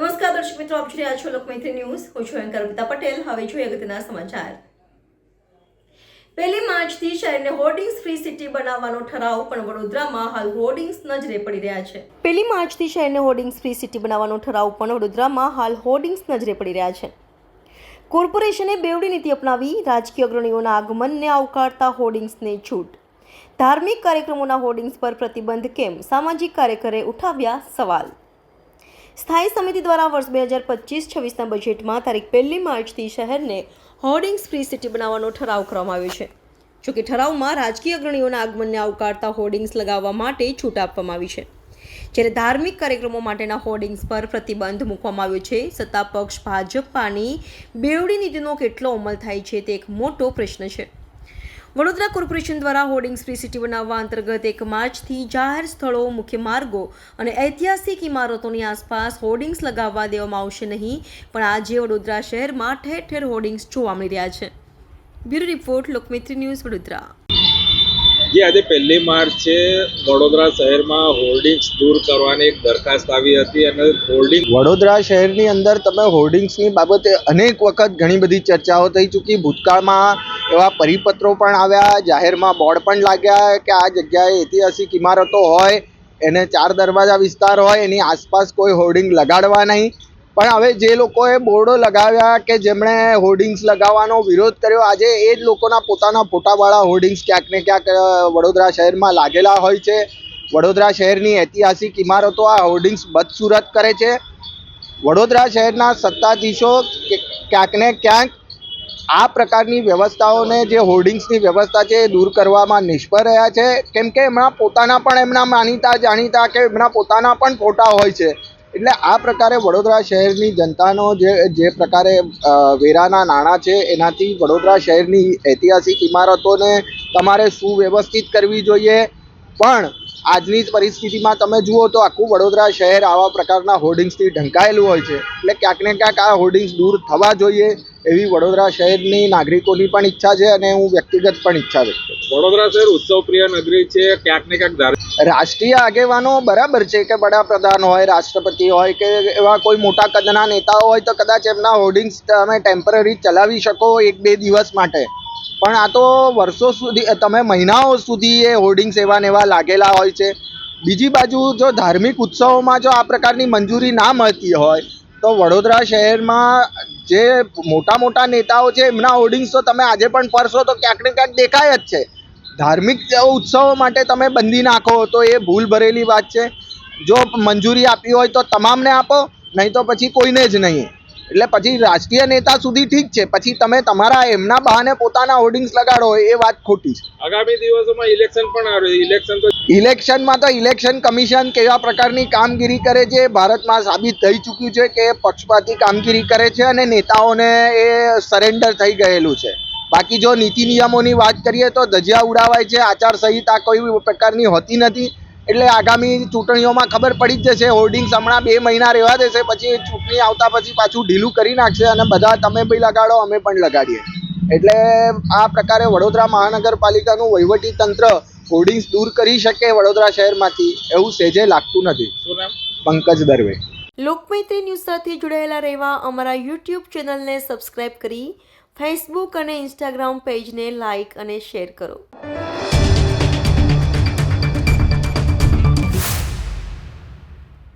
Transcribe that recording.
નમસ્કાર દર્શક મિત્રો, આપ જોઈ રહ્યા છો લોકમૈત્રી ન્યૂઝ. હું છું એન્કર અમિતા પટેલ. હવે જોઈએ અગત્યના સમાચાર. પહેલી માર્ચથી શહેરને હોર્ડિંગ્સ ફ્રી સિટી બનાવવાનો ઠરાવ, પણ વડોદરામાં હાલ હોર્ડિંગ્સ નજરે પડી રહ્યા છે. પહેલી માર્ચથી શહેરને હોર્ડિંગ્સ ફ્રી સિટી બનાવવાનો ઠરાવ, પણ વડોદરામાં હાલ હોર્ડિંગ્સ નજરે પડી રહ્યા છે. કોર્પોરેશને બેવડી નીતિ અપનાવી, રાજકીય અગ્રણીઓના આગમનને આવકારતા હોર્ડિંગ્સને છૂટ. ધાર્મિક કાર્યક્રમોના હોર્ડિંગ્સ પર પ્રતિબંધ કેમ? સામાજિક કાર્યકરે ઉઠાવ્યા સવાલ. સ્થાયી સમિતિ દ્વારા વર્ષ બે હજાર પચીસ છવ્વીસના બજેટમાં તારીખ પહેલી માર્ચથી શહેરને હોર્ડિંગ્સ ફ્રી સિટી બનાવવાનો ઠરાવ કરવામાં આવ્યો છે. જોકે ઠરાવમાં રાજકીય અગ્રણીઓના આગમનને આવકારતા હોર્ડિંગ્સ લગાવવા માટે છૂટ આપવામાં આવી છે. જ્યારે ધાર્મિક કાર્યક્રમો માટેના હોર્ડિંગ્સ પર પ્રતિબંધ મૂકવામાં આવ્યો છે સત્તા પક્ષ ભાજપાની બેવડી નીતિનો કેટલો અમલ થાય છે તે એક મોટો પ્રશ્ન છે. વડોદરા કોર્પોરેશન દ્વારા હોર્ડિંગ્સ ફ્રી સિટી બનાવવા અંતર્ગત એક માર્ચથી જાહેર સ્થળો મુખ્ય માર્ગો અને ઐતિહાસિક ઇમારતોની આસપાસ હોર્ડિંગ્સ લગાવવા દેવામાં આવશે નહીં પણ આજે વડોદરા શહેરમાં ઠેર ઠેર હોર્ડિંગ્સ જોવા મળી રહ્યા છે. બ્યુરો રિપોર્ટ લોકમિત્રી ન્યૂઝ વડોદરા. જે આજે પહેલી માર્ચ છે. વડોદરા શહેરમાં હોર્ડિંગ્સ દૂર કરવાની એક દરખાસ્ત આવી હતી અને હોર્ડિંગ વડોદરા શહેરની અંદર તમે હોર્ડિંગ્સની બાબતે અનેક વખત ઘણી બધી ચર્ચાઓ થઈ ચૂકી. ભૂતકાળમાં એવા પરિપત્રો પણ આવ્યા, જાહેરમાં બોર્ડ પણ લાગ્યા કે આ જગ્યાએ ઐતિહાસિક ઇમારતો હોય, એને ચાર દરવાજા વિસ્તાર હોય, એની આસપાસ કોઈ હોર્ડિંગ લગાડવા નહીં. પણ હવે જે લોકોએ બોર્ડો લગાવ્યા કે જેમણે હોર્ડિંગ્સ લગાવવાનો વિરોધ કર્યો, આજે એ જ લોકોના પોતાના ફોટાવાળા હોર્ડિંગ્સ ક્યાંક ને ક્યાંક વડોદરા શહેરમાં લાગેલા હોય છે. વડોદરા શહેરની ઐતિહાસિક ઇમારતો આ હોર્ડિંગ્સ બદસુરત કરે છે. વડોદરા શહેરના સત્તાધીશો ક્યાંક ને ક્યાંક આ પ્રકારની વ્યવસ્થાઓને જે હોર્ડિંગ્સની વ્યવસ્થા છે એ દૂર કરવામાં નિષ્ફળ રહ્યા છે. કેમ કે એમના પોતાના પણ એમના માનીતા, જાણીતા કે એમના પોતાના પણ ફોટા હોય છે. એટલે આ પ્રકારે વડોદરા શહેરની જનતાનો જે જે પ્રકારે વેરાના નાણાં છે, એનાથી વડોદરા શહેરની ઐતિહાસિક ઇમારતોને તમારે સુવ્યવસ્થિત કરવી જોઈએ. પણ આજની જ પરિસ્થિતિમાં તમે જુઓ તો આખું વડોદરા શહેર આવા પ્રકારના હોર્ડિંગ્સથી ઢંકાયેલું હોય છે. એટલે ક્યાંક ને ક્યાંક આ હોર્ડિંગ્સ દૂર થવા જોઈએ. એવી વડોદરા શહેરની નાગરિકોની પણ ઈચ્છા છે અને હું વ્યક્તિગત પણ ઈચ્છા વ્યક્ત કરું વડોદરા શહેર ઉત્સવ પ્રિય નગરી છે ક્યાંક ને ક્યાંક રાષ્ટ્રીય આગેવાનો બરાબર છે કે વડાપ્રધાન હોય રાષ્ટ્રપતિ હોય કે એવા કોઈ મોટા કદના નેતાઓ હોય તો કદાચ એમના હોર્ડિંગ્સ તમે ટેમ્પરરી ચલાવી શકો એક બે દિવસ માટે. પણ આ તો વર્ષો સુધી તમે મહિનાઓ સુધી એ હોર્ડિંગ્સ એવા ને એવા લાગેલા હોય છે. બીજી બાજુ જો ધાર્મિક ઉત્સવોમાં જો આ પ્રકારની મંજૂરી ના મળતી હોય તો વડોદરા શહેરમાં જે મોટા મોટા નેતાઓ છે, એમના હોર્ડિંગ્સ તો તમે આજે પણ ફરશો તો ક્યાંક ને ક્યાંક દેખાય જ છે. ધાર્મિક ઉત્સવો માટે તમે બંધી નાખો તો એ ભૂલ ભરેલી વાત છે. જો મંજૂરી આપી હોય તો તમામને આપો, નહીં તો પછી કોઈને જ નહીં. એટલે પછી રાજકીય નેતા સુધી ઠીક છે. પછી તમે તમારા એમના બહાને પોતાના હોર્ડિંગ્સ લગાડો એ વાત ખોટી છે. આગામી દિવસોમાં ઇલેક્શન પણ આવે. ઇલેક્શન તો ઇલેક્શનમાં તો ઇલેક્શન કમિશન કેવા પ્રકારની કામગીરી કરે છે ભારતમાં સાબિત થઈ ચૂક્યું છે કે પક્ષપાતી કામગીરી કરે છે અને નેતાઓને એ સરેન્ડર થઈ ગયેલું છે. બાકી જો નીતિ નિયમોની વાત કરીએ તો ધજિયા ઉડાવાય છે. આચારસંહિતા કોઈ પ્રકારની હોતી નથી. એટલે આગામી ચૂંટણીઓમાં ખબર પડી જ જશે. હોર્ડિંગ્સ હમણાં બે મહિના રહેવા દેશે પછી ચૂંટણી આવતા પછી પાછું ઢીલું કરી નાખશે અને બધા તમે બી લગાડો અમે પણ લગાડીએ. એટલે આ પ્રકારે વડોદરા મહાનગરપાલિકાનું વહીવટી તંત્ર હોર્ડિંગ્સ દૂર કરી શકે વડોદરા શહેરમાંથી એવું સેજે લાગતું નથી. પંકજ દરવે. લોકમૈત્રી ન્યૂઝ સાથે જોડાયેલા રહેવા અમારા યુટ્યુબ ચેનલને સબસ્ક્રાઇબ કરી ફેસબુક અને ઇન્સ્ટાગ્રામ પેજને લાઇક અને શેર કરો.